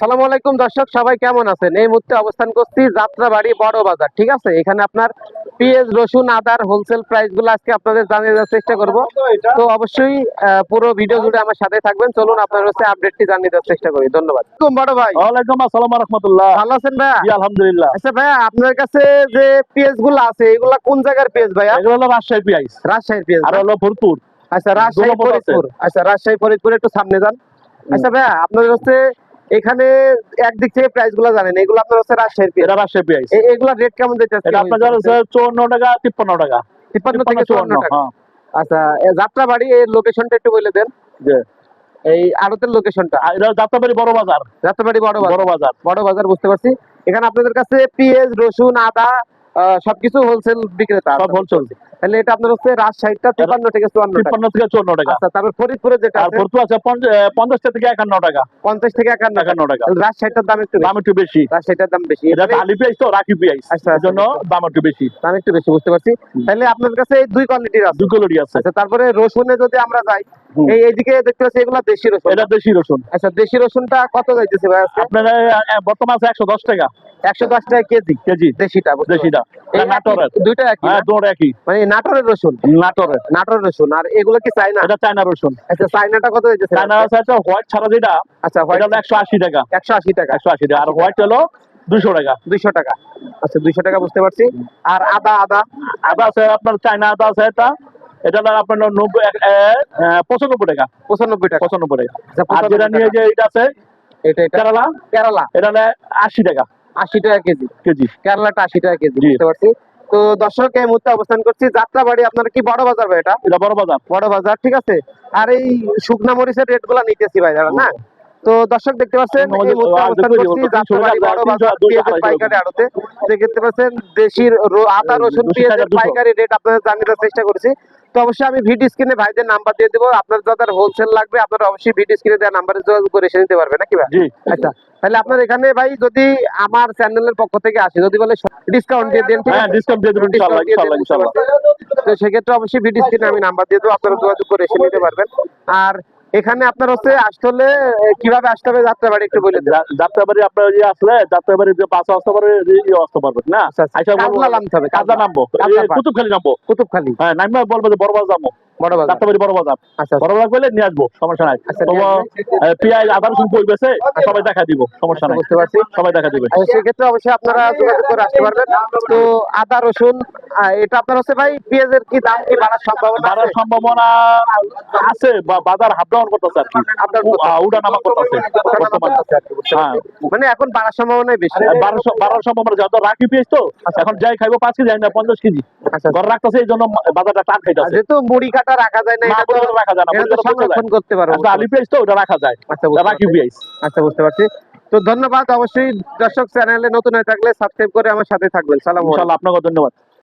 সালাম আলাইকুম দর্শক সবাই কেমন আছেন? এই মুহূর্তে অবস্থান করছি যাত্রাবাড়ি বড় বাজার ঠিক আছে? এখানে আপনার পেঁয়াজ রসুন আদার হোলসেল প্রাইসগুলো আজকে আপনাদের জানিয়ে দেওয়ার চেষ্টা করব। তো অবশ্যই পুরো ভিডিও জুড়ে আমার সাথে থাকবেন। চলুন আপনার হচ্ছে আপডেটটি জানিয়ে দেওয়ার চেষ্টা করি। ধন্যবাদ। বড় ভাই। ওয়ালাইকুম আসসালাম রহমতুল্লাহ। ভালো আছেন ভাইয়া? জি আলহামদুলিল্লাহ। আচ্ছা ভাইয়া আপনার কাছে যে পেঁয়াজগুলো আছে এগুলা কোন জায়গার পেঁয়াজ ভাইয়া? এগুলো হলো রাজশাহী পেঁয়াজ। রাজশাহীর পেঁয়াজ আর হলো ভরপুর আচ্ছা রাজশাহী ফরিদপুর। আচ্ছা রাজশাহী ফরিদপুর একটু সামনে যান। আচ্ছা ভাইয়া আপনাদের হচ্ছে এখানে একদিক থেকে প্রাইসগুলো জানেন এগুলো আপনার হচ্ছে রাজশাহীর পেঁয়াজ। এটা রাজশাহী পেঁয়াজ। এ- এগুলা রেট কেমন দিতে এটা আপনার হচ্ছে চুয়ান্ন টাকা তিপ্পান্ন টাকা। তিপ্পান্ন থেকে চুয়ান্ন টাকা। হ্যাঁ। আচ্ছা যাত্রা বাড়ি এর লোকেশনটা একটু বলে দেন। জি। এই আড়তের লোকেশনটা এটা যাত্রাবাড়ি বড় বাজার। যাত্রাবাড়ি বড় বাজার। বড় বাজার। বড় বাজার বুঝতে পারছি। এখানে আপনাদের কাছে পেঁয়াজ রসুন আদা সবকিছু হোলসেল বিক্রেতা সব হোলসেল তাহলে এটা আপনার হচ্ছে রাজশাহীটা তিপ্পান্ন থেকে চুয়ান্ন টাকা। তিপ্পান্ন থেকে চুয়ান্ন টাকা। আচ্ছা তারপর ফরিদপুরে যেটা আর আছে পঞ্চাশ থেকে একান্ন টাকা। পঞ্চাশ থেকে একান্ন টাকা। একান্ন টাকা। রাজশাহীটার দাম একটু দাম একটু বেশি। রাজশাহীটার দাম বেশি। এটা আলি পেঁয়াজ তো রাখি পেঁয়াজ আচ্ছা, এই জন্য দাম একটু বেশি। দাম একটু বেশি বুঝতে পারছি। তাহলে আপনার কাছে দুই কোয়ালিটির আছে। দুই কোয়ালিটি আছে। আচ্ছা তারপরে রসুনে যদি আমরা যাই এই এইদিকে দেখতে পাচ্ছি এগুলো দেশি রসুন। এটা দেশি রসুন। আচ্ছা দেশি রসুনটা কত যাইতেছে ভাই আপনার বর্তমান আছে একশো দশ টাকা। একশো দশ টাকা কেজি। কেজি। দেশিটা দেশিটা। নাটোরের। দুইটা একই হ্যাঁ? দৌড় একই। মানে নাটোরের রসুন। নাটোরের। নাটোর রসুন। আর এগুলো কি চাইনা এটা চায়না রসুন। আচ্ছা চাইনাটা কত যাইতেছে চায়না আছে হোয়াইট ছাড়া যেটা আচ্ছা হোয়াইট হলো একশো আশি টাকা। একশো আশি টাকা। একশো আশি টাকা। আর হোয়াইট হলো দুশো টাকা। দুইশো টাকা। আচ্ছা দুইশো টাকা বুঝতে পারছি। আর আদা আদা? আদা আছে আপনার চায়না আদা আছে এটা এটা হলো আপনার নব্বই পঁচানব্বই টাকা। পঁচানব্বই টাকা। পঁচানব্বই টাকা। আচ্ছা, আর যেটা নিয়ে যে এটা আছে এটা এটা। কেরালা কেরালা। এটা হলো আশি টাকা। আশি টাকা কেজি। কেজি। কেরালাটা আশি টাকা কেজি বুঝতে পারছি? তো দর্শক এই মুহূর্তে অবস্থান করছি যাত্রাবাড়ি। আপনার কি বড় বাজার ভাই এটা? এটা বড় বাজার। বড় বাজার ঠিক আছে? আর এই শুকনা মরিচের রেটগুলা নিতেছি ভাই যারা না তো দর্শক দেখতে পাচ্ছেন এই মুহূর্তে অবস্থান করছি যাত্রাবাড়ি বড় বাজার পেঁয়াজের পাইকারি। আড়তে। দেখতে পাচ্ছেন দেশির আদা রসুন দুশো পেঁয়াজের পাইকারি রেট আপনাদের জানিয়ে দেওয়ার চেষ্টা করছি। তো অবশ্যই আমি ভিডিও স্ক্রিনে ভাইদের নাম্বার দিয়ে দেবো। আপনার যাদের হোলসেল লাগবে আপনারা অবশ্যই ভিডিও স্ক্রিনে দেওয়া নাম্বারে যোগাযোগ করে এসে নিতে পারবেন নাকি ভাই? আচ্ছা তাহলে আপনার এখানে ভাই যদি আমার চ্যানেলের পক্ষ থেকে আসে যদি বলে ডিসকাউন্ট দিয়ে দেন ঠিক হ্যাঁ আছে ডিসকাউন্ট দিয়ে দেবেন ইনশাআল্লাহ ইনশাআল্লাহ ইনশাআল্লাহ? তো সেক্ষেত্রে অবশ্যই ভিডিও স্ক্রিনে আমি নাম্বার দিয়ে দেবো আপনারা যোগাযোগ করে এসে নিতে পারবেন আর এখানে আপনার হচ্ছে আসতে হলে কীভাবে আসতে হবে যাত্রাবাড়ি একটু বলে দেন যা- যাত্রাবাড়ি আপনার যে আসলে যাত্রাবাড়ি যে পাশে আসতে পারবে ইয়ে আসতে পারবেন না আচ্ছা, আচ্ছা। আচ্ছা কাজলা নামতে হবে, কাজলা। নামবো পার। কুতুবখালি নামবো কুতুবখালি হ্যাঁ নামবে বলব যে বড় বাজার যাব বড় বাজার। যাত্রাবাড়ি বড় বাজার। আচ্ছা বড় বাজার করলে নিয়ে আসব সমস্যা নাই। আচ্ছা, নিয়ে আসবে। পিয়াজ আদা রসুন কই বেছে সবাই দেখা দিব সমস্যা আচ্ছা, নাই। বুঝতে পারছি। সবাই দেখা দিবে। সেক্ষেত্রে অবশ্যই আপনারা যোগাযোগ করে আসতে পারবেন। তো আদা রসুন এটা আপনার হচ্ছে ভাই পেঁয়াজের কি দাম? কি বাড়ার সম্ভাবনা বাড়ার আছে? সম্ভাবনা আছে বা বাজার হাফ ডাউন করতেছে আর কি। down করতেছে। হ্যাঁ। মানে এখন বাড়ার সম্ভাবনাই বেশি। বারোর সম্ভাবনা যত রাখি তো এখন যাই খাইবো পাঁচ কেজি না পঞ্চাশ কেজি। আচ্ছা। ঘর রাখতেছে এই জন্য বাজারটা টান খাইতেছে। যেহেতু মুড়ি কাটা রাখা যায় না এটা রাখা যায় না। সংরক্ষণ করতে পারব। একটা আলি পেঁয়াজ তো ওটা রাখা যায়। আচ্ছা রাখি পেঁয়াজ। আচ্ছা বুঝতে পারছি। তো ধন্যবাদ অবশ্যই দর্শক চ্যানেলে নতুন হয়ে থাকলে সাবস্ক্রাইব করে আমার সাথে থাকবেন। সালাম আপনাকে ধন্যবাদ।